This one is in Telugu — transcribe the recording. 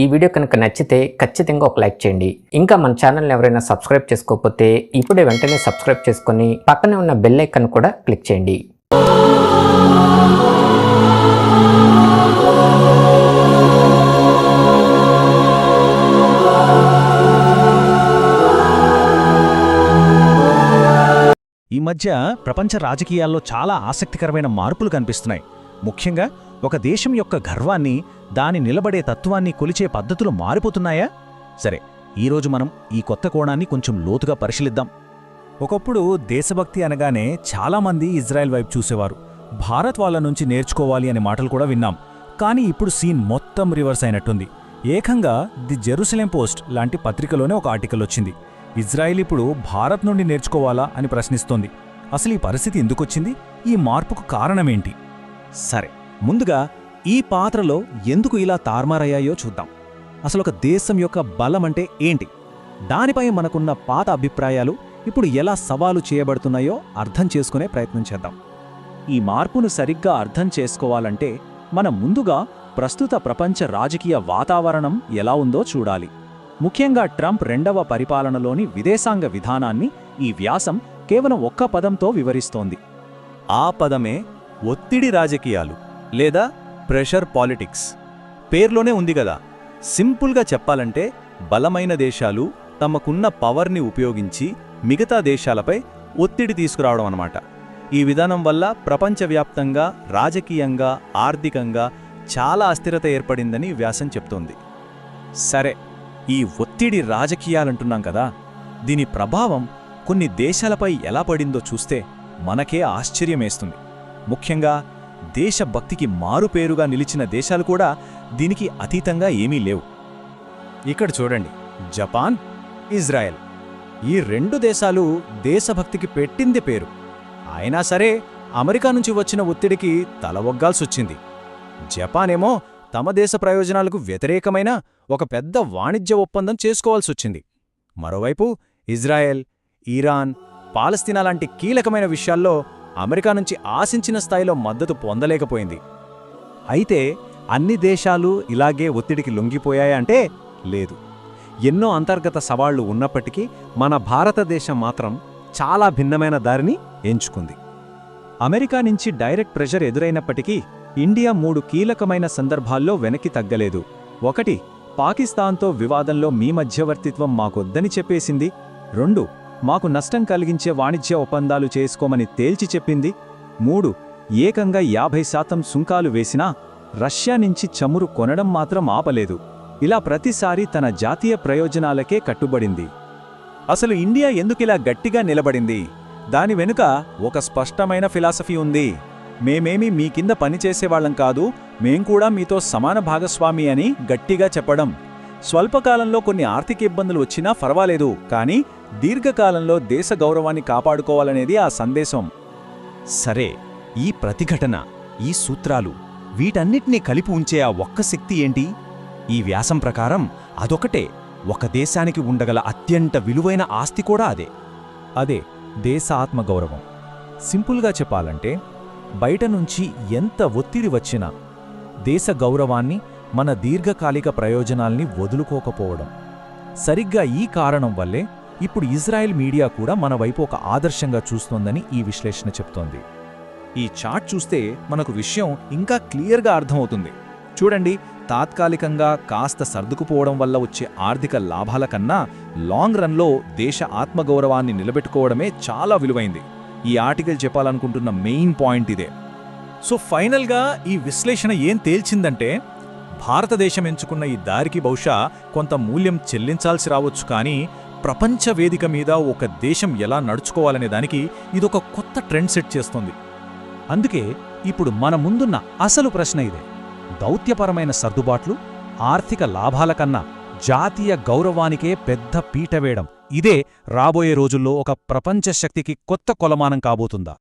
ఈ వీడియో కనుక నచ్చితే ఖచ్చితంగా ఒక లైక్ చేయండి. ఇంకా మన ఛానల్ని ఎవరైనా సబ్స్క్రైబ్ చేసుకోకపోతే ఇప్పుడే వెంటనే సబ్స్క్రైబ్ చేసుకొని పక్కనే ఉన్న బెల్ ఐకన్ కూడా క్లిక్ చేయండి. ఈ మధ్య ప్రపంచ రాజకీయాల్లో చాలా ఆసక్తికరమైన మార్పులు కనిపిస్తున్నాయి. ముఖ్యంగా ఒక దేశం యొక్క గర్వాన్ని దాని నిలబడే తత్వాన్ని కొలిచే పద్ధతులు మారిపోతున్నాయా? సరే ఈరోజు మనం ఈ కొత్త కోణాన్ని కొంచెం లోతుగా పరిశీలిద్దాం. ఒకప్పుడు దేశభక్తి అనగానే చాలామంది ఇజ్రాయెల్ వైపు చూసేవారు. భారత్ వాళ్ళ నుంచి నేర్చుకోవాలి అనే మాటలు కూడా విన్నాం. కానీ ఇప్పుడు సీన్ మొత్తం రివర్స్ అయినట్టుంది. ఏకంగా ది జెరూసలేం పోస్ట్ లాంటి పత్రికలోనే ఒక ఆర్టికల్ వచ్చింది. ఇజ్రాయెల్ ఇప్పుడు భారత్ నుండి నేర్చుకోవాలా అని ప్రశ్నిస్తోంది. అసలు ఈ పరిస్థితి ఎందుకొచ్చింది? ఈ మార్పుకు కారణమేంటి? సరే ముందుగా ఈ పాత్రలో ఎందుకు ఇలా తార్మారయ్యాయో చూద్దాం. అసలు ఒక దేశం యొక్క బలం అంటే ఏంటి? దానిపై మనకున్న పాత అభిప్రాయాలు ఇప్పుడు ఎలా సవాలు చేయబడుతున్నాయో అర్థం చేసుకునే ప్రయత్నం చేద్దాం. ఈ మార్పును సరిగ్గా అర్థం చేసుకోవాలంటే మనం ముందుగా ప్రస్తుత ప్రపంచ రాజకీయ వాతావరణం ఎలా ఉందో చూడాలి. ముఖ్యంగా ట్రంప్ రెండవ పరిపాలనలోని విదేశాంగ విధానాన్ని ఈ వ్యాసం కేవలం ఒక్క పదంతో వివరిస్తోంది. ఆ పదమే ఒత్తిడి రాజకీయాలు. లేదా ప్రెషర్ పాలిటిక్స్. పేర్లోనే ఉంది కదా సింపుల్గా చెప్పాలంటే బలమైన దేశాలు తమకున్న పవర్ని ఉపయోగించి మిగతా దేశాలపై ఒత్తిడి తీసుకురావడం అన్నమాట. ఈ విధానం వల్ల ప్రపంచవ్యాప్తంగా రాజకీయంగా ఆర్థికంగా చాలా అస్థిరత ఏర్పడిందని వ్యాసం చెప్తోంది. సరే ఈ ఒత్తిడి రాజకీయాలంటున్నాం కదా. దీని ప్రభావం కొన్ని దేశాలపై ఎలా పడిందో చూస్తే మనకే ఆశ్చర్యమేస్తుంది. ముఖ్యంగా దేశభక్తికి మారుపేరుగా నిలిచిన దేశాలు కూడా దీనికి అతీతంగా ఏమీ లేవు. ఇక్కడ చూడండి జపాన్ ఇజ్రాయెల్. ఈ రెండు దేశాలు దేశభక్తికి పెట్టింది పేరు. అయినా సరే అమెరికా నుంచి వచ్చిన ఒత్తిడికి తల ఒగ్గాల్సొచ్చింది. తమ దేశ ప్రయోజనాలకు వ్యతిరేకమైన ఒక పెద్ద వాణిజ్య ఒప్పందం చేసుకోవాల్సొచ్చింది. మరోవైపు ఇజ్రాయెల్ ఇరాన్ పాలస్తీనా లాంటి కీలకమైన విషయాల్లో అమెరికా నుంచి ఆశించిన స్థాయిలో మద్దతు పొందలేకపోయింది. అయితే అన్ని దేశాలు ఇలాగే ఒత్తిడికి లొంగిపోయాయంటే లేదు. ఎన్నో అంతర్గత సవాళ్ళు ఉన్నప్పటికీ మన భారతదేశం మాత్రం చాలా భిన్నమైన దారిని ఎంచుకుంది. అమెరికా నుంచి డైరెక్ట్ ప్రెషర్ ఎదురైనప్పటికీ ఇండియా మూడు కీలకమైన సందర్భాల్లో వెనక్కి తగ్గలేదు. ఒకటి పాకిస్తాన్తో వివాదంలో మీ మధ్యవర్తిత్వం మాకొద్దని చెప్పేసింది. రెండు మాకు నష్టం కలిగించే వాణిజ్య ఒప్పందాలు చేసుకోమని తేల్చి చెప్పింది. మూడు ఏకంగా యాభై శాతం సుంకాలు వేసినా రష్యా నుంచి చమురు కొనడం మాత్రం ఆపలేదు. ఇలా ప్రతిసారి తన జాతీయ ప్రయోజనాలకే కట్టుబడింది. అసలు ఇండియా ఎందుకిలా గట్టిగా నిలబడింది? దాని వెనుక ఒక స్పష్టమైన ఫిలాసఫీ ఉంది. మేమేమి మీ కింద పనిచేసేవాళ్ళం కాదు మేం కూడా మీతో సమాన భాగస్వామి అని గట్టిగా చెప్పడం. స్వల్పకాలంలో కొన్ని ఆర్థిక ఇబ్బందులు వచ్చినా పర్వాలేదు కానీ దీర్ఘకాలంలో దేశ గౌరవాన్ని కాపాడుకోవాలనేది ఆ సందేశం. సరే ఈ ప్రతిఘటన ఈ సూత్రాలు వీటన్నిటినీ కలిపి ఉంచే ఆ ఒక్క శక్తి ఏంటి? ఈ వ్యాసం ప్రకారం అదొకటే. ఒక దేశానికి ఉండగల అత్యంత విలువైన ఆస్తి కూడా అదే. అదే దేశ ఆత్మగౌరవం సింపుల్గా చెప్పాలంటే బయట నుంచి ఎంత ఒత్తిడి వచ్చినా దేశ గౌరవాన్ని మన దీర్ఘకాలిక ప్రయోజనాల్ని వదులుకోకపోవడం. సరిగ్గా ఈ కారణం వల్లే ఇప్పుడు ఇజ్రాయెల్ మీడియా కూడా మన వైపు ఒక ఆదర్శంగా చూస్తోందని ఈ విశ్లేషణ చెప్తోంది. ఈ చార్ట్ చూస్తే మనకు విషయం ఇంకా క్లియర్గా అర్థమవుతుంది. చూడండి తాత్కాలికంగా కాస్త సర్దుకుపోవడం వల్ల వచ్చే ఆర్థిక లాభాల కన్నా లాంగ్ రన్లో దేశ ఆత్మగౌరవాన్ని నిలబెట్టుకోవడమే చాలా విలువైంది. ఈ ఆర్టికల్ చెప్పాలనుకుంటున్న మెయిన్ పాయింట్ ఇదే. సో ఫైనల్గా ఈ విశ్లేషణ ఏం తేల్చిందంటే భారతదేశం ఎంచుకున్న ఈ దారికి బహుశా కొంత మూల్యం చెల్లించాల్సి రావచ్చు కానీ ప్రపంచ వేదిక మీద ఒక దేశం ఎలా నడుచుకోవాలనే దానికి ఇదొక కొత్త ట్రెండ్ సెట్ చేస్తుంది. అందుకే ఇప్పుడు మన ముందున్న అసలు ప్రశ్న ఇదే. దౌత్యపరమైన సర్దుబాట్లు ఆర్థిక లాభాల కన్నా జాతీయ గౌరవానికే పెద్ద పీట వేయడం. ఇదే రాబోయే రోజుల్లో ఒక ప్రపంచ శక్తికి కొత్త కొలమానం కాబోతుందా?